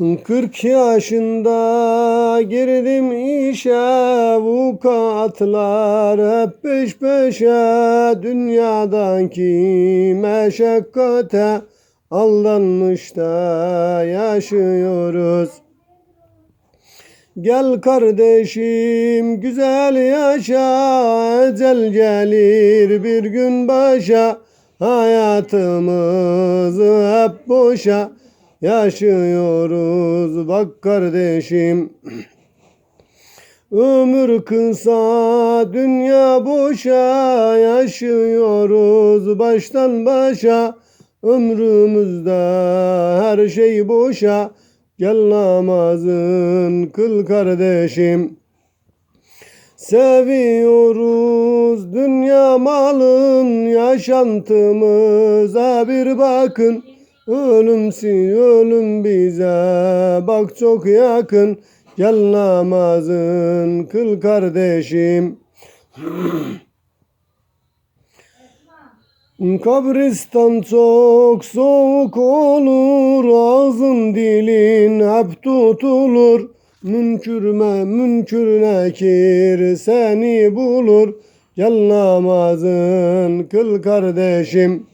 Kırk yaşında girdim işe Vukatlar hep peş peşe. Dünyadaki meşakkate Aldanmış da yaşıyoruz. Gel kardeşim güzel yaşa Ecel gelir bir gün başa. Hayatımızı hep boşa yaşıyoruz bak kardeşim. Ömür kısa dünya boşa. Yaşıyoruz baştan başa. Ömrümüzde her şey boşa. Gel namazın kıl kardeşim. Seviyoruz dünya malın. Yaşantımıza bir bakın Ölümsüz ölüm bize. Bak çok yakın Gel namazın kıl kardeşim. Kabristan çok soğuk olur Ağzın dilin hep tutulur. Münkürme münkür nekir seni bulur. Gel namazın kıl kardeşim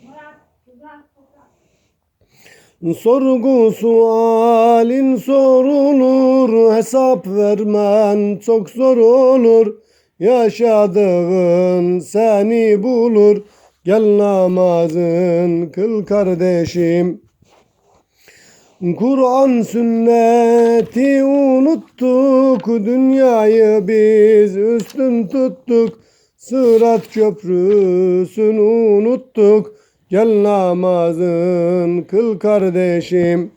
Sorgu sualin sorulur Hesap vermen çok zor olur. Yaşadığın seni bulur Gel namazın kıl kardeşim. Kur'an sünneti unuttuk Dünyayı biz üstün tuttuk. Sırat köprüsünü unuttuk Gel namazın kıl kardeşim